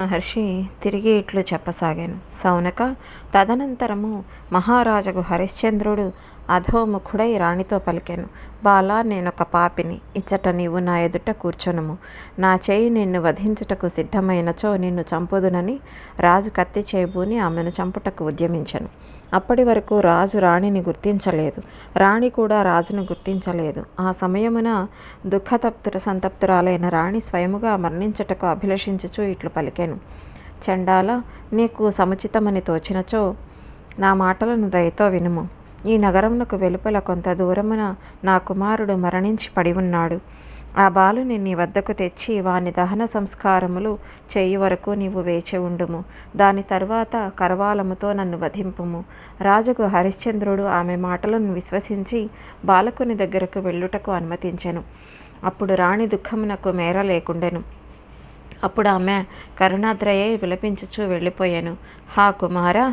మహర్షి తిరిగి ఇట్లు చెప్పసాగాను. సౌనక తదనంతరము మహారాజుకు హరిశ్చంద్రుడు అధోముఖుడై రాణితో పలికాను. బాలా నేనొక పాపిని. ఇచ్చట నీవు నా ఎదుట కూర్చొనుము. నా చేయి నిన్ను వధించుటకు సిద్ధమైనచో నిన్ను చంపుదునని రాజు కత్తి చేయబూని ఆమెను చంపుటకు ఉద్యమించను. అప్పటి వరకు రాజు రాణిని గుర్తించలేదు. రాణి కూడా రాజును గుర్తించలేదు. ఆ సమయమున దుఃఖతప్తుర సంతప్తురాలైన రాణి స్వయముగా మరణించుటకు అభిలషించుచు ఇట్లు పలికెను. చండాల నీకు సముచితమని తోచినచో నా మాటలను దయతో వినుము. ఈ నగరమునకు వెలుపల కొంత దూరమున నా కుమారుడు మరణించి పడి ఉన్నాడు. ఆ బాలుని నీ వద్దకు తెచ్చి వాని దహన సంస్కారములు చేయి వరకు నీవు వేచి ఉండుము. దాని తర్వాత కరవాలముతో నన్ను వధింపుము. రాజుకు హరిశ్చంద్రుడు ఆమె మాటలను విశ్వసించి బాలకుని దగ్గరకు వెళ్ళుటకు అనుమతించెను. అప్పుడు రాణి దుఃఖమునకు మేర లేకుండెను. అప్పుడు ఆమె కరుణాద్రయే విలపించుచూ వెళ్ళిపోయాను. హా కుమారా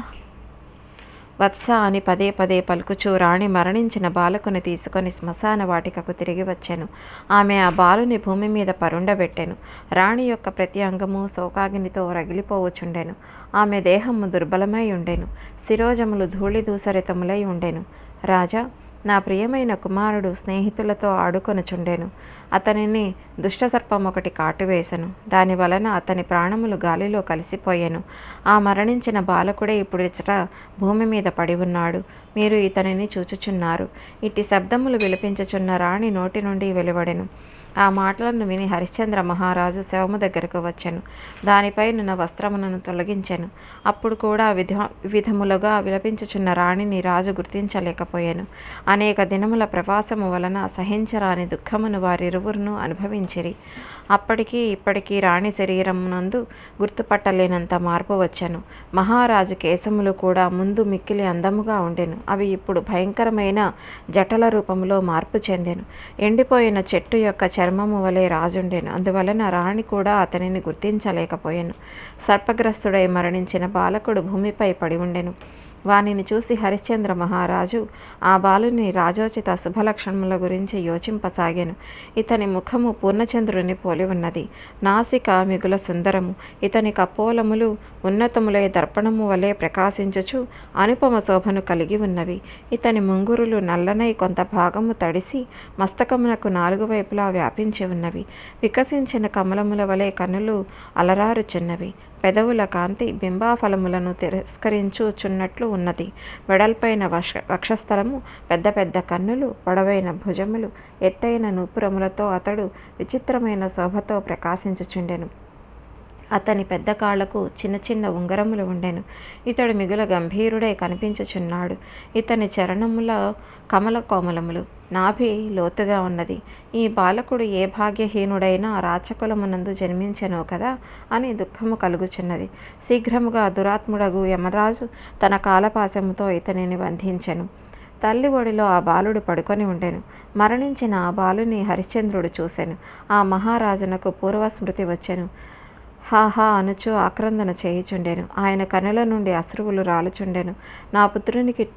వత్స అని పదే పదే పలుకుచూ రాణి మరణించిన బాలకుని తీసుకొని శ్మశాన వాటికకు తిరిగి వచ్చాను. ఆమె ఆ బాలుని భూమి మీద పరుండబెట్టెను. రాణి యొక్క ప్రతి అంగము శోకాగ్నితో రగిలిపోవచుండెను. ఆమె దేహము దుర్బలమై ఉండెను. శిరోజములు ధూళి దూసరితములై ఉండెను. రాజా నా ప్రియమైన కుమారుడు స్నేహితులతో ఆడుకొనుచుండెను. అతనిని దుష్టసర్పం ఒకటి కాటువేశను దాని వలన అతని ప్రాణములు గాలిలో కలిసిపోయాను. ఆ మరణించిన బాలకుడే ఇప్పుడు ఇచ్చట భూమి మీద పడి ఉన్నాడు. మీరు ఇతనిని చూచుచున్నారు. ఇట్టి శబ్దములు విలపించుచున్న రాణి నోటి నుండి వెలువడెను. ఆ మాటలను విని హరిశ్చంద్ర మహారాజు శవము దగ్గరకు వచ్చాను. దానిపై వస్త్రములను తొలగించెను. అప్పుడు కూడా విధ విధములుగా విలపించుచున్న రాణిని రాజు గుర్తించలేకపోయాను. అనేక దినముల ప్రవాసము వలన సహించరాని దుఃఖమును వారిరువురును అనుభవించిరి. అప్పటికి ఇప్పటికీ రాణి శరీరమునందు గుర్తుపట్టలేనంత మార్పు వచ్చెను. మహారాజు కేశములు కూడా ముందు మిక్కిలి అందముగా ఉండెను. అవి ఇప్పుడు భయంకరమైన జటల రూపంలో మార్పు చెందెను. ఎండిపోయిన చెట్టు యొక్క చర్మము వలె రాజుండెను. అందువలన రాణి కూడా అతనిని గుర్తించలేకపోయాను. సర్పగ్రస్తుడై మరణించిన బాలకుడు భూమిపై పడి ఉండెను. వానిని చూసి హరిశ్చంద్ర మహారాజు ఆ బాలుని రాజోచిత శుభలక్షణముల గురించి యోచింపసాగాను. ఇతని ముఖము పూర్ణచంద్రుని పోలి ఉన్నది. నాసిక మిగుల సుందరము. ఇతని కపోలములు ఉన్నతములై దర్పణము వలె ప్రకాశించుచు అనుపమ శోభను కలిగి ఉన్నవి. ఇతని ముంగురులు నల్లనై కొంత భాగము తడిసి మస్తకమునకు నాలుగు వైపులా వ్యాపించి ఉన్నవి. వికసించిన కమలముల వలె కన్నులు అలరారుచున్నవి. పెదవుల కాంతి బింబాఫలములను తిరస్కరించుచున్నట్లు ఉన్నది. వెడల్పైన వక్ష వక్షస్థలము పెద్ద పెద్ద కన్నులు పొడవైన భుజములు ఎత్తైన నూపురములతో అతడు విచిత్రమైన శోభతో ప్రకాశించుచుండెను. అతని పెద్ద కాళ్ళకు చిన్న చిన్న ఉంగరములు ఉండెను. ఇతడు మిగుల గంభీరుడై కనిపించుచున్నాడు. ఇతని చరణముల కమల కోమలములు నాభి లోతుగా ఉన్నది. ఈ బాలకుడు ఏ భాగ్యహీనుడైనా రాచకులమునందు జన్మించెనో కదా అని దుఃఖము కలుగుచున్నది. శీఘ్రముగా దురాత్ముడగు యమరాజు తన కాలపాశముతో ఇతనిని బంధించెను. తల్లి ఒడిలో ఆ బాలుడు పడుకొని ఉండెను. మరణించిన ఆ బాలుని హరిశ్చంద్రుడు చూశాను ఆ మహారాజునకు పూర్వస్మృతి వచ్చెను. హాహా అనుచు ఆక్రందన చేయుచుండెను. ఆయన కనుల నుండి అశ్రువులు రాలుచుండెను. నా పుత్రునికి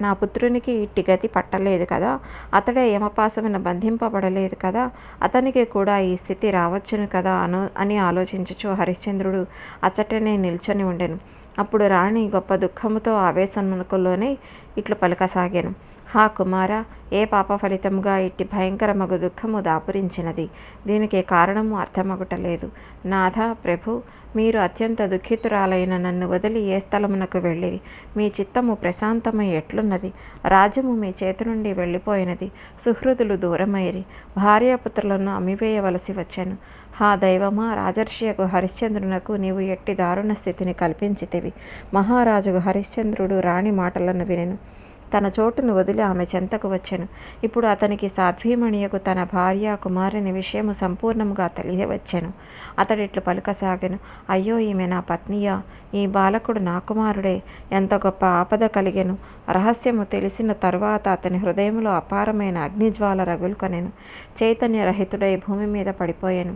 నా పుత్రునికి ఇట్టి పట్టలేదు కదా అతడే యమపాసమున బంధింపబడలేదు కదా అతనికి కూడా ఈ స్థితి రావచ్చును కదా అను అని ఆలోచించుచు హరిశ్చంద్రుడు అచ్చటనే నిల్చొని ఉండెను. అప్పుడు రాణి గొప్ప దుఃఖముతో ఆవేశమునకులోనే ఇట్లు పలకసాగాను. హా కుమార ఏ పాప ఫలితముగా ఇట్టి భయంకరమగు దుఃఖము దాపురించినది? దీనికి కారణము అర్థమగుటలేదు. నాథ ప్రభు మీరు అత్యంత దుఃఖితురాలైన నన్ను వదిలి ఏ స్థలమునకు వెళ్ళిరి? మీ చిత్తము ప్రశాంతమై ఎట్లున్నది? రాజ్యము మీ చేతి నుండి వెళ్ళిపోయినది. సుహృదులు దూరమైరి భార్యాపుత్రులను అమ్మివేయవలసి వచ్చాను. హా దైవమా రాజర్షియకు హరిశ్చంద్రునకు నీవు ఎట్టి దారుణ స్థితిని కల్పించితివి. మహారాజుకు హరిశ్చంద్రుడు రాణి మాటలను వినెను. తన చోటును వదిలి ఆమె చెంతకు వచ్చెను. ఇప్పుడు అతనికి సాధ్వీమణియకు తన భార్య కుమారుని విషయము సంపూర్ణముగా తెలియవచ్చెను. అతడిట్లు పలుకసాగెను. అయ్యో ఈమె నా పత్నియా ఈ బాలకుడు నా కుమారుడే ఎంత గొప్ప ఆపద కలిగెను. రహస్యము తెలిసిన తరువాత అతని హృదయంలో అపారమైన అగ్నిజ్వాల రగులుకొనెను. చైతన్యరహితుడై భూమి మీద పడిపోయాను.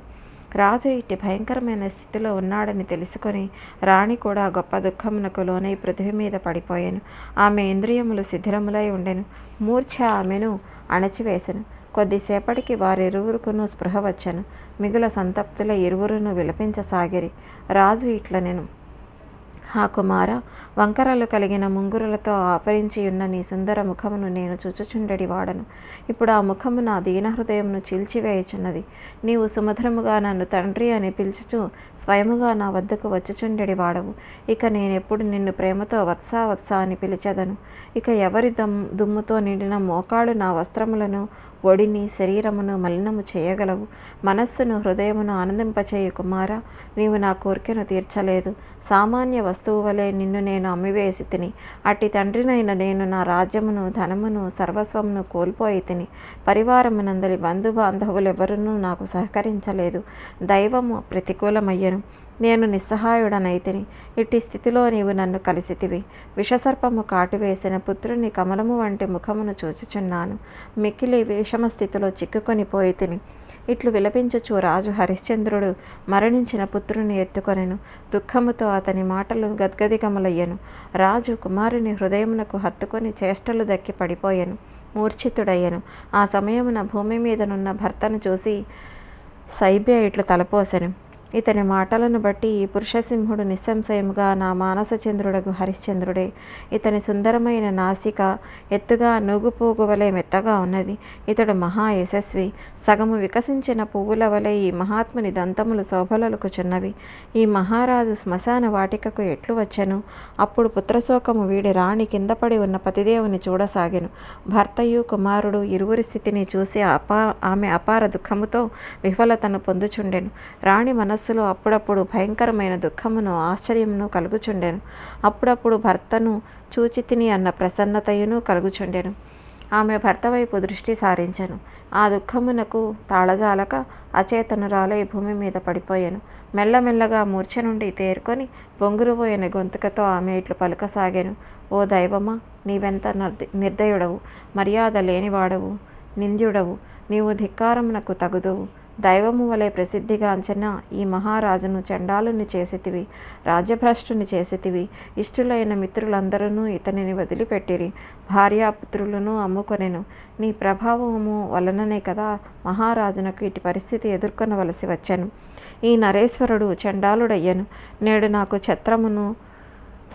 రాజు ఇట్టి భయంకరమైన స్థితిలో ఉన్నాడని తెలుసుకొని రాణి కూడా గొప్ప దుఃఖమునకు లోనై పృథివి మీద పడిపోయాను. ఆమె ఇంద్రియములు శిథిలములై ఉండెను. మూర్ఛ ఆమెను అణచివేశను కొద్దిసేపటికి వారిరువురుకును స్పృహ వచ్చెను. మిగుల సంతప్తుల ఇరువురును విలపించసాగిరి. రాజు ఇట్ల నేను హా కుమార వంకరలు కలిగిన ముంగురులతో ఆవరించియున్న నీ సుందర ముఖమును నేను చూచుచుండెడి వాడను. ఇప్పుడు ఆ ముఖము నా దీనహృదయమును చీల్చివేయుచున్నది. నీవు సుమధురముగా నన్ను తండ్రి అని పిలుచుచు స్వయముగా నా వద్దకు వచ్చుచుండెడి వాడవు. ఇక నేనెప్పుడు నిన్ను ప్రేమతో వత్సా వత్సా అని పిలిచెదను. ఇక ఎవరి దమ్ దుమ్ముతో నిండిన మోకాళ్ళు నా వస్త్రములను ఒడిని శరీరమును మలినము చేయగలవు. మనస్సును హృదయమును ఆనందింపచేయు కుమార నీవు నా కోరికను తీర్చలేదు. సామాన్య వస్తువు వలె నిన్ను నేను అమ్మివేసి తిని అట్టి తండ్రినైన నేను నా రాజ్యమును ధనమును సర్వస్వమును కోల్పోయి తిని పరివారమునందలి బంధుబాంధవులెవరునూ నాకు సహకరించలేదు. దైవము ప్రతికూలమయ్యను. నేను నిస్సహాయుడనైతిని. ఇట్టి స్థితిలో నీవు నన్ను కలిసితివి. విషసర్పము కాటువేసిన పుత్రుని కమలము వంటి ముఖమును చూచుచున్నాను. మిక్కిలి విషమ స్థితిలో చిక్కుకొని పోయి తిని. ఇట్లు విలపించుచు రాజు హరిశ్చంద్రుడు మరణించిన పుత్రుని ఎత్తుకొనెను. దుఃఖముతో అతని మాటలు గద్గదికములయ్యను. రాజు కుమారుని హృదయమునకు హత్తుకొని చేష్టలు దక్కి పడిపోయెను. మూర్ఛితుడయ్యను. ఆ సమయమున భూమి మీదనున్న భర్తను చూసి సైబ్య ఇట్లు తలపోసెను. ఇతని మాటలను బట్టి ఈ పురుషసింహుడు నిస్సంశయముగా నా మానసచంద్రుడకు హరిశ్చంద్రుడే. ఇతని సుందరమైన నాసిక ఎత్తుగా నూగుపోగు వలె మెత్తగా ఉన్నది. ఇతడు మహా యశస్వి. సగము వికసించిన పువ్వుల వలె ఈ మహాత్ముని దంతములు శోభలలుకుచున్నవి ఈ మహారాజు శ్మశాన వాటికకు ఎట్లు వచ్చెను? అప్పుడు పుత్రశోకము వీడి రాణి కింద పడి ఉన్న పతిదేవుని చూడసాగెను. భర్తయు కుమారుడు ఇరువురి స్థితిని చూసి అపా ఆమె అపార దుఃఖముతో విఫలతను పొందుచుండెను. రాణి మనస్సులో అప్పుడప్పుడు భయంకరమైన దుఃఖమును ఆశ్చర్యమును కలుగుచుండెను. అప్పుడప్పుడు భర్తను చూచి తిని అన్న ప్రసన్నతయును కలుగుచుండెను. ఆమె భర్త వైపు దృష్టి సారించెను. ఆ దుఃఖమునకు తాళజాలక అచేతనురాలై భూమి మీద పడిపోయాను. మెల్లమెల్లగా మూర్ఛ నుండి తేరుకొని బొంగురుపోయిన గొంతుకతో ఆమె ఇట్లు పలుకసాగాను. ఓ దైవమా నీవెంత నిర్దయుడవు మర్యాద లేనివాడవు నింద్యుడవు నీవు ధిక్కారమునకు తగుదువు. దైవము వలె ప్రసిద్ధిగాంచిన ఈ మహారాజును చండాలుని చేసితివి రాజ్యభ్రష్టుని చేసితివి. ఇష్టులైన మిత్రులందరూ ఇతనిని వదిలిపెట్టిరి. భార్యాపుత్రులను అమ్ముకొనెను. నీ ప్రభావము వలననే కదా మహారాజునకు ఇటు పరిస్థితి ఎదుర్కొనవలసి వచ్చాను. ఈ నరేశ్వరుడు చండాలుడయ్యను. నేడు నాకు ఛత్రమును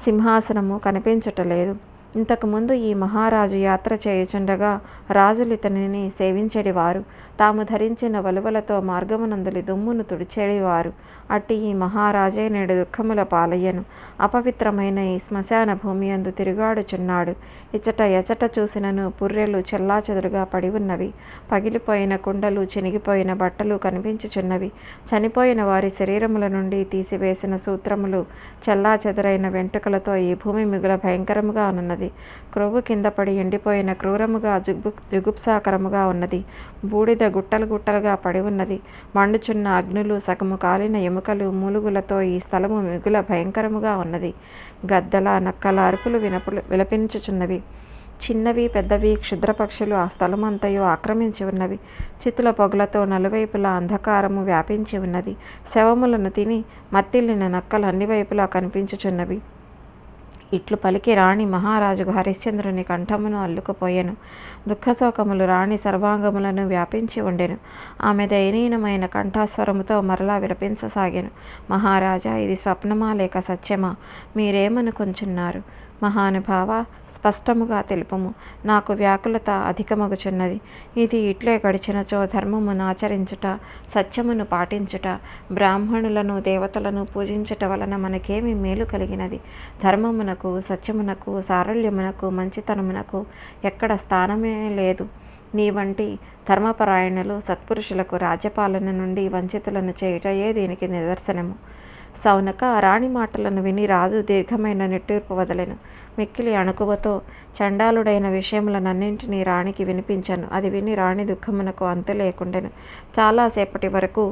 సింహాసనము కనిపించటలేదు. ఇంతకుముందు ఈ మహారాజు యాత్ర చేయుచుండగా రాజులు ఇతనిని సేవించెడివారు. తాము ధరించిన వలువలతో మార్గమునందులి దుమ్మును తుడిచేడివారు. అట్టి ఈ మహారాజే నేడు దుఃఖముల పాలయ్యను. అపవిత్రమైన ఈ శ్మశాన భూమి అందు తిరుగాడుచున్నాడు. ఇచట ఎచట చూసినను పుర్రెలు చెల్లాచెదురుగా పడి ఉన్నవి పగిలిపోయిన కుండలు చినిగిపోయిన బట్టలు కనిపించుచున్నవి. చనిపోయిన వారి శరీరముల నుండి తీసివేసిన సూత్రములు చెల్లాచెదరైన వెంట్రుకలతో ఈ భూమి మిగుల భయంకరముగా ఉన్నది క్రొవ్వు కింద పడి ఎండిపోయిన క్రూరముగా జుగు జుగుప్సాకరముగా ఉన్నది. బూడిద గుట్టలు గుట్టలుగా పడి ఉన్నది. మండుచున్న అగ్నులు సగము కాలిన ఎముకలు మూలుగులతో ఈ స్థలము మిగుల భయంకరముగా ఉన్నది. గద్దల నక్కల అరుపులు వినపులు విలపించుచున్నవి. చిన్నవి పెద్దవి క్షుద్రపక్షులు ఆ స్థలమంతయు ఆక్రమించి ఉన్నవి. చితుల పొగలతో నలువైపులా అంధకారము వ్యాపించి ఉన్నది. శవములను తిని మత్తిల్లిన నక్కలు అన్ని వైపులా కనిపించుచున్నవి. ఇట్లు పలికి రాణి మహారాజుకు హరిశ్చంద్రుని కంఠమును అల్లుకుపోయెను. దుఃఖశోకములు రాణి సర్వాంగములను వ్యాపించి ఉండెను. ఆమె దయనీయమైన కంఠస్వరముతో మరలా విలపించసాగాను. మహారాజా ఇది స్వప్నమా లేక సత్యమా? మీరేమనుకుంటున్నారు మహానుభావ స్పష్టముగా తెలుపుము. నాకు వ్యాకులత అధికమగుచున్నది. ఇది ఇట్లే గడిచినచో ధర్మమును ఆచరించుట సత్యమును పాటించుట బ్రాహ్మణులను దేవతలను పూజించుట వలన మనకేమి మేలు కలిగినది. ధర్మమునకు సత్యమునకు సారళ్యమునకు మంచితనమునకు ఎక్కడ స్థానమే లేదు. నీ వంటి ధర్మపరాయణులు సత్పురుషులకు రాజ్యపాలన నుండి వంచితులను చేయుటయే దీనికి నిదర్శనము. సౌనక రాణి మాటలను విని రాజు దీర్ఘమైన నిట్టూర్పు వదలెను. మిక్కిలి అణుకువతో చండాలుడైన విషయములనన్నింటినీ రాణికి వినిపించాను. అది విని రాణి దుఃఖమునకు అంతు లేకుండెను. చాలాసేపటి వరకు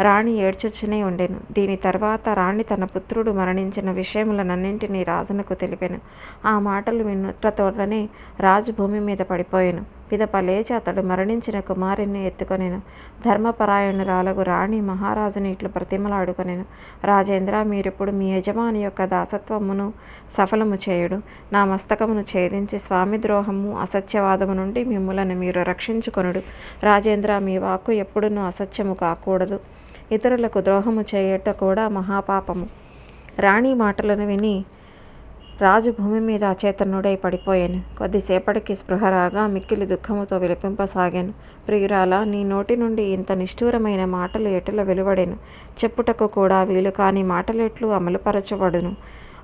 రాణి ఏడ్చొచ్చునే ఉండెను. దీని తర్వాత రాణి తన పుత్రుడు మరణించిన విషయములనన్నింటినీ రాజునకు తెలిపెను. ఆ మాటలు వినుటతోడనే రాజు భూమి మీద పడిపోయాను. పిదప లేచి అతడు మరణించిన కుమారుని ఎత్తుకొనెను. ధర్మపరాయణురాలకు రాణి మహారాజుని ఇట్లు ప్రతిమలాడుకొనెను. రాజేంద్ర మీరిప్పుడు మీ యజమాని యొక్క దాసత్వమును సఫలము చేయుడు. నా మస్తకమును ఛేదించి స్వామి ద్రోహము అసత్యవాదము నుండి మిమ్ములను మీరు రక్షించుకొనుడు. రాజేంద్ర మీ వాక్కు ఎప్పుడునూ అసత్యము కాకూడదు. ఇతరులకు ద్రోహము చేయుట కూడా మహాపాపము. రాణి మాటలను విని రాజు భూమి మీద అచేతనుడై పడిపోయాను. కొద్దిసేపటికి స్పృహ రాగా మిక్కిలి దుఃఖముతో విలపింపసాగాను. ప్రియురాల నీ నోటి నుండి ఇంత నిష్ఠూరమైన మాటలు ఎటుల వెలువడెను? చెప్పుటకు కూడా వీలు కాని మాటలెట్లు అమలుపరచబడును.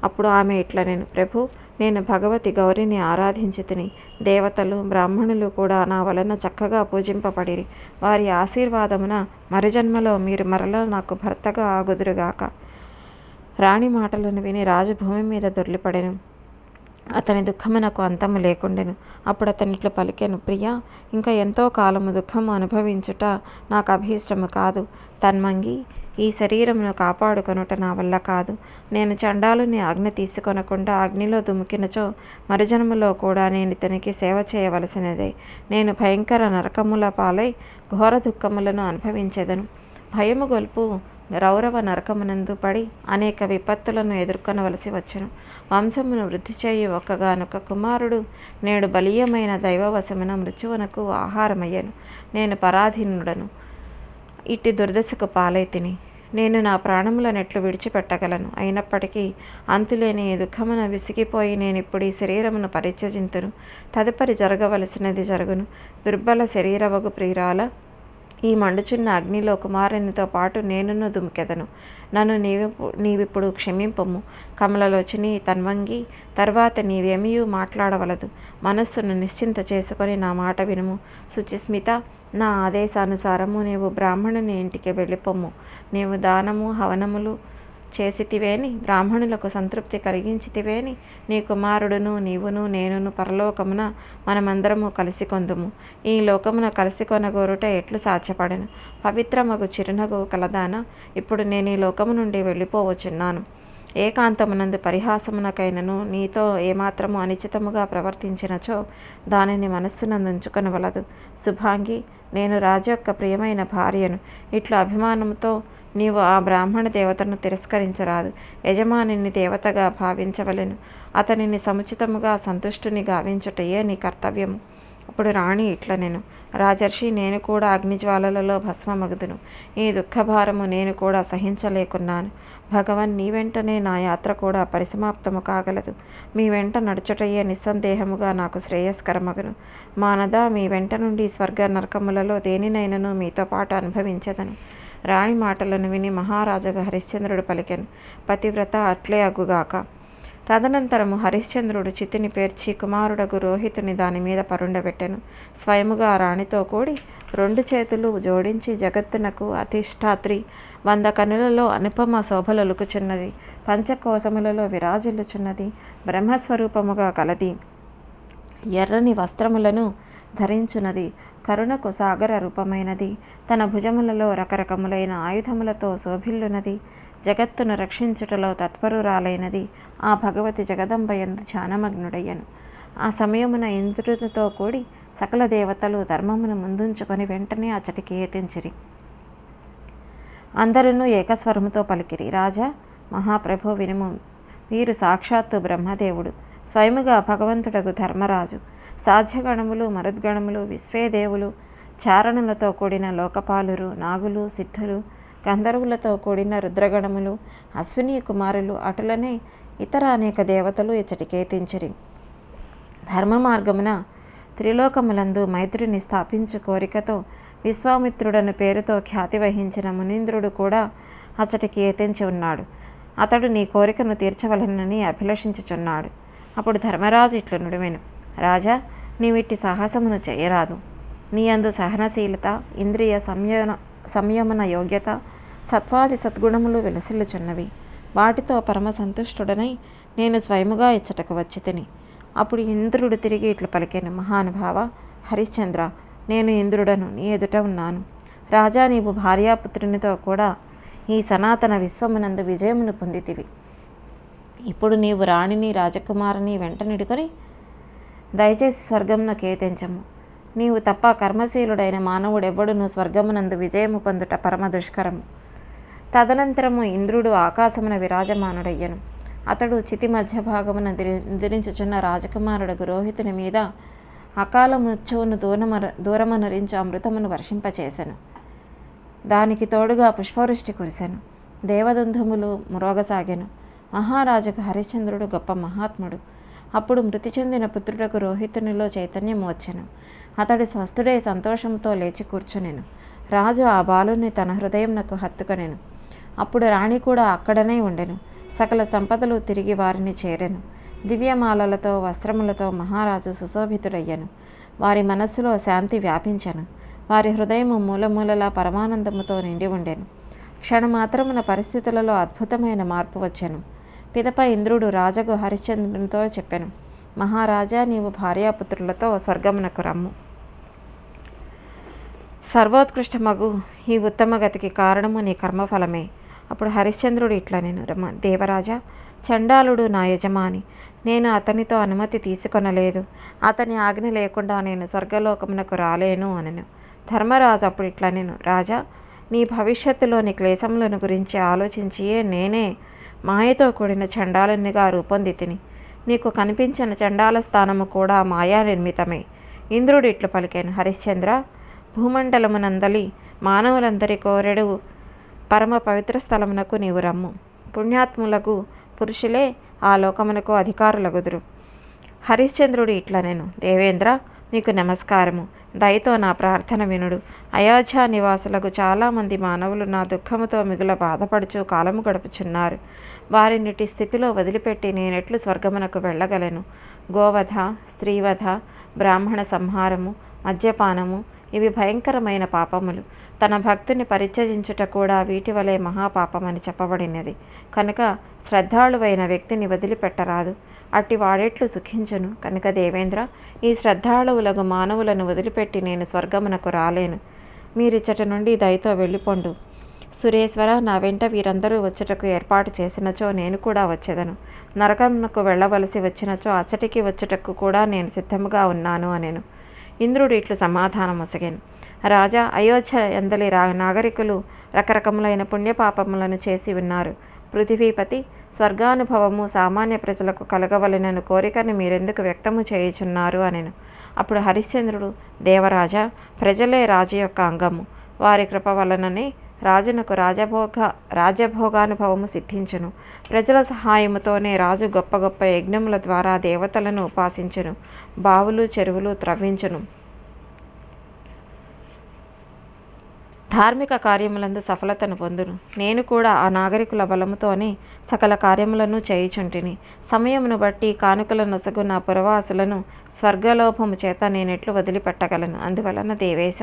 అప్పుడు ఆమె ఇట్లనెను ప్రభు నేను భగవతి గౌరిని ఆరాధించి తిని దేవతలు బ్రాహ్మణులు కూడా నా వలన చక్కగా పూజింపబడిరి. వారి ఆశీర్వాదమున మరుజన్మలో మీరు మరల నాకు భర్తగా ఆగుదురుగాక. రాణి మాటలను విని రాజు భూమి మీద దొర్లిపడెను. అతని దుఃఖమునకు అంతము లేకుండెను. అప్పుడు అతని ఇట్లు పలికెను ప్రియా ఇంకా ఎంతో కాలము దుఃఖము అనుభవించుట నాకు అభీష్టము కాదు. తన్మంగి ఈ శరీరమును కాపాడుకొనుట నా వల్ల కాదు. నేను చండాలుని ఆజ్ఞ తీసుకొనకుండా అగ్నిలో దుమికినచో మరుజన్మలో కూడా నేను ఇతనికి సేవ చేయవలసినదే. నేను భయంకర నరకముల పాలై ఘోర దుఃఖములను అనుభవించెదను. భయము గొల్పు రౌరవ నరకమునందు పడి అనేక విపత్తులను ఎదుర్కొనవలసి వచ్చను. వంశమును వృద్ధి చేయు ఒక్కగానొక కుమారుడు. నేడు బలీయమైన దైవవశమున మృత్యువునకు ఆహారమయ్యను. నేను పరాధీనుడను. ఇట్టి దుర్దశకు పాలై తిని. నేను నా ప్రాణములనెట్లు విడిచిపెట్టగలను. అయినప్పటికీ అంతులేని దుఃఖమున విసిగిపోయి నేను ఇప్పుడు ఈ శరీరమును పరిత్యజింతును. తదుపరి జరగవలసినది జరుగును. దుర్బల శరీరవగు ప్రియురాల ఈ మండుచున్న అగ్నిలో కుమారునితో పాటు నేనును దుమికెదను. నన్ను నీవి నీవిప్పుడు క్షమింపము. కమలలోచని తన్వంగి తర్వాత నీవేమీయూ మాట్లాడవలదు. మనస్సును నిశ్చింత చేసుకొని నా మాట వినుము. సుచిస్మిత నా ఆదేశానుసారము నీవు బ్రాహ్మణుని ఇంటికి వెళ్ళిపోము నీవు దానము హవనములు చేసితివేని బ్రాహ్మణులకు సంతృప్తి కలిగించితివేని నీ కుమారుడును నీవును నేనును పరలోకమున మనమందరము కలిసి కొందుము ఈ లోకమున కలిసి కొనగోరుట ఎట్లు సాధ్యపడను? పవిత్రమగు చిరునగు కలదాన? ఇప్పుడు నేను ఈ లోకము నుండి వెళ్ళిపోవచున్నాను ఏకాంతమునందు పరిహాసమునకైనను నీతో ఏమాత్రము అనిచితముగా ప్రవర్తించినచో దానిని మనస్సునందుంచుకొనవలదు శుభాంగి నేను రాజు యొక్క ప్రియమైన భార్యను. ఇట్లా అభిమానంతో నీవు ఆ బ్రాహ్మణ దేవతను తిరస్కరించరాదు. యజమానిని దేవతగా భావించవలెను. అతనిని సముచితముగా సంతుష్టుని గావించుటయే నీ కర్తవ్యము. అప్పుడు రాణి ఇట్ల నేను రాజర్షి నేను కూడా అగ్నిజ్వాలలలో భస్మమగుదును. ఈ దుఃఖభారము నేను కూడా సహించలేకున్నాను. భగవన్ నీ వెంటనే నా యాత్ర కూడా పరిసమాప్తము కాగలదు. మీ వెంట నడుచుటయ్యే నిస్సందేహముగా నాకు శ్రేయస్కరమగును. మానద మీ వెంట నుండి స్వర్గ నరకములలో దేనినైనను మీతో పాటు అనుభవించదను. రాణి మాటలను విని మహారాజుగా హరిశ్చంద్రుడు పలికెను. పతివ్రత అట్లే అగుగాక. తదనంతరము హరిశ్చంద్రుడు చితిని పేర్చి కుమారుడగు రోహితుని దాని మీద పరుండబెట్టెను. స్వయముగా రాణితో కూడి రెండు చేతులు జోడించి జగత్తునకు అధిష్టాత్రి వంద కనులలో అనుపమ శోభలొలుకుచున్నది పంచకోశములలో విరాజిల్లుచున్నది. బ్రహ్మస్వరూపముగా కలది. ఎర్రని వస్త్రములను ధరించున్నది. కరుణకు సాగర రూపమైనది. తన భుజములలో రకరకములైన ఆయుధములతో శోభిల్లునది. జగత్తును రక్షించుటలో తత్పరురాలైనది. ఆ భగవతి జగదంబయందు ధ్యానమగ్నుడయ్యను. ఆ సమయమున ఇంద్రుడితో కూడి సకల దేవతలు ధర్మమును ముందుంచుకొని వెంటనే అచటికి ఏతించిరి. అందరూ ఏకస్వరముతో పలికిరి. రాజా మహాప్రభు వినుము. వీరు సాక్షాత్తు బ్రహ్మదేవుడు. స్వయముగా భగవంతుడగు ధర్మరాజు. సాధ్యగణములు మరుద్గణములు విశ్వేదేవులు చారణులతో కూడిన లోకపాలురు నాగులు సిద్ధులు గంధర్వులతో కూడిన రుద్రగణములు అశ్విని కుమారులు అటులనే ఇతర అనేక దేవతలు ఇచ్చటికేతించిరి ధర్మ మార్గమున త్రిలోకములందు మైత్రిని స్థాపించు కోరికతో విశ్వామిత్రుడను పేరుతో ఖ్యాతి వహించిన మునీంద్రుడు కూడా అతడికి ఏతించి ఉన్నాడు. అతడు నీ కోరికను తీర్చవలనని అభిలషించుచున్నాడు. అప్పుడు ధర్మరాజు ఇట్లు నుడివెను. రాజా నీవిట్టి సాహసమును చేయరాదు. నీ అందు సహనశీలత ఇంద్రియ సంయన సంయమన యోగ్యత సత్వాది సద్గుణములు విలసిల్లుచున్నవి. వాటితో పరమ సంతుష్టుడనై నేను స్వయముగా ఇచ్చటకు వచ్చి తిని అప్పుడు ఇంద్రుడు తిరిగి ఇట్లు పలికిన. మహానుభావ హరిశ్చంద్ర నేను ఇంద్రుడను నీ ఎదుట ఉన్నాను. రాజా నీవు భార్యాపుత్రునితో కూడా ఈ సనాతన విశ్వమునందు విజయమును పొందితివి. ఇప్పుడు నీవు రాణిని రాజకుమారిని వెంట నిడుకొని దయచేసి స్వర్గంను కేతించము నీవు తప్ప కర్మశీలుడైన మానవుడెవ్వడును స్వర్గమునందు విజయము పొందుట పరమ దుష్కరము. తదనంతరము ఇంద్రుడు ఆకాశమున విరాజమానుడయ్యను. అతడు చితి మధ్య భాగమున నిద్రించుచున్న రాజకుమారుడు రోహితుని మీద అకాల మృత్యువును దూరమర దూరమనరించు అమృతమును వర్షింపచేశాను దానికి తోడుగా పుష్పవృష్టి కురిసెను. దేవదంధములు మురోగసాగాను. మహారాజుకు హరిశ్చంద్రుడు గొప్ప మహాత్ముడు. అప్పుడు మృతి చెందిన పుత్రుడకు రోహితునిలో చైతన్యం వచ్చెను. అతడి స్వస్థుడై సంతోషంతో లేచి కూర్చునేను. రాజు ఆ బాలుని తన హృదయంనకు హత్తుకొనెను. అప్పుడు రాణి కూడా అక్కడనే ఉండెను. సకల సంపదలు తిరిగి వారిని చేరెను. దివ్యమాలలతో వస్త్రములతో మహారాజు సుశోభితుడయ్యను. వారి మనస్సులో శాంతి వ్యాపించెను. వారి హృదయము మూలమూలలా పరమానందముతో నిండి ఉండెను. క్షణమాత్రమున పరిస్థితులలో అద్భుతమైన మార్పు వచ్చెను. పిదప ఇంద్రుడు రాజగు హరిశ్చంద్రునితో చెప్పాను మహారాజా నీవు భార్యాపుత్రులతో స్వర్గమునకు రమ్ము. సర్వోత్కృష్టమగు ఈ ఉత్తమ గతికి కారణము నీ కర్మఫలమే. అప్పుడు హరిశ్చంద్రుడు ఇట్లా నేను రమ దేవరాజా చండాలుడు నా యజమాని. నేను అతనితో అనుమతి తీసుకొనలేదు. అతని ఆజ్ఞ లేకుండా నేను స్వర్గలోకమునకు రాలేను అనను. ధర్మరాజు అప్పుడు ఇట్లా నేను రాజా నీ భవిష్యత్తులోని క్లేశములను గురించి ఆలోచించియే నేనే మాయతో కూడిన చండాలన్నిగా రూపొందితిని. నీకు కనిపించిన చండాల స్థానము కూడా మాయా నిర్మితమే ఇంద్రుడు ఇట్లు పలికాను. హరిశ్చంద్ర భూమండలమునందలి మానవులందరి కోరెడు పరమ పవిత్ర స్థలమునకు నీవు రమ్ము. పుణ్యాత్ములకు పురుషులే ఆ లోకమునకు అధికారులగుదురు. హరిశ్చంద్రుడు ఇట్లా నేను దేవేంద్ర నీకు నమస్కారము. దయతో నా ప్రార్థన వినుడు. అయోధ్య నివాసులకు చాలామంది మానవులు నా దుఃఖముతో మిగుల బాధపడుచు కాలము గడుపుచున్నారు. వారినిటి స్థితిలో వదిలిపెట్టి నేనెట్లు స్వర్గమునకు వెళ్ళగలను. గోవధ స్త్రీవధ బ్రాహ్మణ సంహారము మద్యపానము ఇవి భయంకరమైన పాపములు. తన భక్తుని పరిత్యజించుట కూడా వీటి వలె మహాపాపమని చెప్పబడినది. కనుక శ్రద్ధాళువైన వ్యక్తిని వదిలిపెట్టరాదు. అట్టి వాడెట్లు సుఖించును. కనుక దేవేంద్ర ఈ శ్రద్ధాళువులకు మానవులను వదిలిపెట్టి నేను స్వర్గమునకు రాలేను. మీరిచ్చట నుండి దయతో వెళ్ళిపోండు. సురేశ్వర నా వెంట వీరందరూ వచ్చుటకు ఏర్పాటు చేసినచో నేను కూడా వచ్చేదను. నరకమునకు వెళ్ళవలసి వచ్చినచో అచ్చటికి వచ్చుటకు కూడా నేను సిద్ధముగా ఉన్నాను అనెను. ఇంద్రుడు ఇట్లు సమాధానం ఒసగాను. రాజా అయోధ్య ఎందలి రా నాగరికులు రకరకములైన పుణ్యపాపములను చేసి ఉన్నారు. పృథివీపతి స్వర్గానుభవము సామాన్య ప్రజలకు కలగవలనను కోరికను మీరెందుకు వ్యక్తము చేయుచున్నారు అనెను. అప్పుడు హరిశ్చంద్రుడు దేవరాజా ప్రజలే రాజు యొక్క అంగము. వారి కృప వలననే రాజునకు రాజభోగ రాజభోగానుభవము సిద్ధించును. ప్రజల సహాయముతోనే రాజు గొప్ప గొప్ప యజ్ఞముల ద్వారా దేవతలను ఉపాసించును. బావులు చెరువులు త్రవ్వించును. ధార్మిక కార్యములందు సఫలతను పొందును. నేను కూడా ఆ నాగరికుల బలముతోనే సకల కార్యములను చేయుచుంటిని. సమయమును బట్టి కానుకల నొసగు నా పురవాసులను స్వర్గలోభము చేత నేనెట్లు వదిలిపెట్టగలను. అందువలన దేవేశ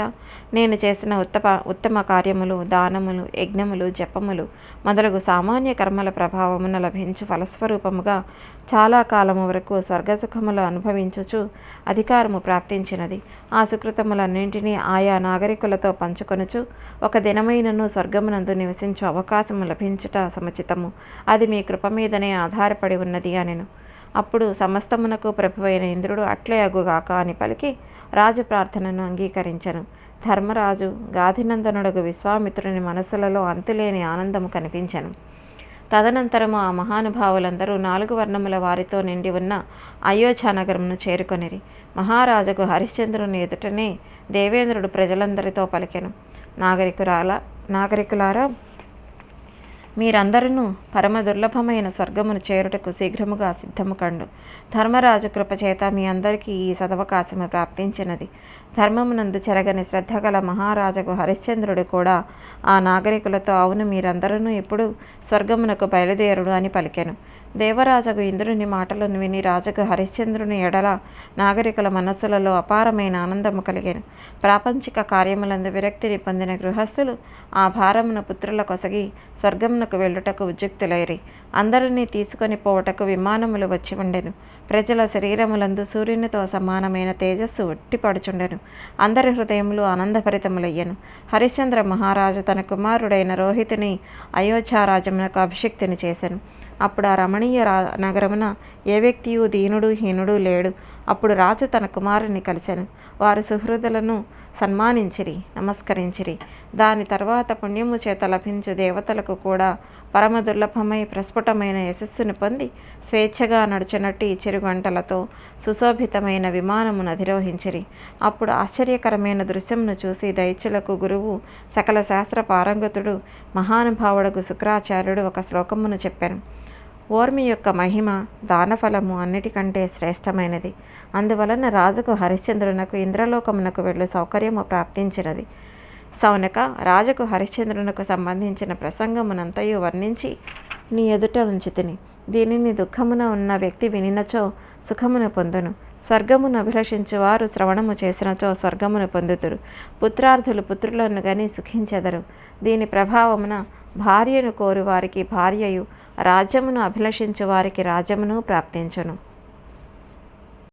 నేను చేసిన ఉత్తమ ఉత్తమ కార్యములు దానములు యజ్ఞములు జపములు మొదలగు సామాన్య కర్మల ప్రభావమున లభించు ఫలస్వరూపముగా చాలా కాలము వరకు స్వర్గసుఖములు అనుభవించుచు అధికారము ప్రాప్తించినది. ఆ సుకృతములన్నింటినీ ఆయా నాగరికులతో పంచుకొనుచు ఒక దినమైనను స్వర్గమునందు నివసించు అవకాశము లభించుట సముచితము. అది మీ కృప మీదనే ఆధారపడి ఉన్నది అనెను. అప్పుడు సమస్తమునకు ప్రభువైన ఇంద్రుడు అట్లే అగుగాక అని పలికి రాజు ప్రార్థనను అంగీకరించను. ధర్మరాజు గాధినందనుడగు విశ్వామిత్రుని మనసులలో అంతులేని ఆనందము కనిపించను. తదనంతరము ఆ మహానుభావులందరూ నాలుగు వర్ణముల వారితో నిండి ఉన్న అయోధ్య నగరమును చేరుకొనిరి. మహారాజుకు హరిశ్చంద్రుని ఎదుటనే దేవేంద్రుడు ప్రజలందరితో పలికెను. నాగరికురాల నాగరికులారా మీరందరూ పరమ దుర్లభమైన స్వర్గమును చేరుటకు శీఘ్రముగా సిద్ధము కండు ధర్మరాజు కృపచేత మీ అందరికీ ఈ సదవకాశము ప్రాప్తించినది. ధర్మమునందు చెరగని శ్రద్ధ గల మహారాజకు హరిశ్చంద్రుడు కూడా ఆ నాగరికులతో అవును మీరందరూ ఇప్పుడు స్వర్గమునకు బయలుదేరుడు అని పలికెను. దేవరాజగు ఇంద్రుని మాటలను విని రాజకు హరిశ్చంద్రుని ఎడల నాగరికుల మనస్సులలో అపారమైన ఆనందము కలిగాను. ప్రాపంచిక కార్యములందు విరక్తిని పొందిన గృహస్థులు ఆ భారమును పుత్రుల కొసగి స్వర్గమునకు వెళ్ళుటకు ఉద్యుక్తులైరి. అందరినీ తీసుకొని పోవటకు విమానములు వచ్చి ఉండెను. ప్రజల శరీరములందు సూర్యునితో సమానమైన తేజస్సు ఒట్టిపడుచుండెను అందరి హృదయములు ఆనందభరితములయ్యను. హరిశ్చంద్ర మహారాజు తన కుమారుడైన రోహితుని అయోధ్యారాజమునకు అభిషిక్తిని చేశాను అప్పుడు ఆ రమణీయ రా నగరమున ఏ వ్యక్తియు దీనుడు హీనుడు లేడు. అప్పుడు రాజు తన కుమారుని కలిశాను వారు సుహృదులను సన్మానించిరి నమస్కరించిరి. దాని తర్వాత పుణ్యము చేత లభించు దేవతలకు కూడా పరమ దుర్లభమై ప్రస్ఫుటమైన యశస్సును పొంది స్వేచ్ఛగా నడుచునట్టి చెరుగంటలతో సుశోభితమైన విమానమును అధిరోహించిరి. అప్పుడు ఆశ్చర్యకరమైన దృశ్యమును చూసి దైత్యులకు గురువు సకల శాస్త్ర పారంగతుడు మహానుభావుడకు శుక్రాచార్యుడు ఒక శ్లోకమును చెప్పాను. ఓర్మి యొక్క మహిమ దానఫలము అన్నిటికంటే శ్రేష్టమైనది. అందువలన రాజుకు హరిశ్చంద్రునకు ఇంద్రలోకమునకు వెళ్ళు సౌకర్యము ప్రాప్తించినది. సౌనక రాజుకు హరిశ్చంద్రునకు సంబంధించిన ప్రసంగమునంతయు వర్ణించి నీ ఎదుట ఉంచితిని దీనిని దుఃఖమున ఉన్న వ్యక్తి వినినచో సుఖమును పొందును. స్వర్గమును అభిలషించువారు శ్రవణము చేసినచో స్వర్గమును పొందుతురు. పుత్రార్థులు పుత్రులను గని సుఖించెదరు. దీని ప్రభావమున భార్యను కోరు వారికి భార్యయు రాజ్యమును అభిలషించు వారికి రాజ్యమును ప్రాప్తించును.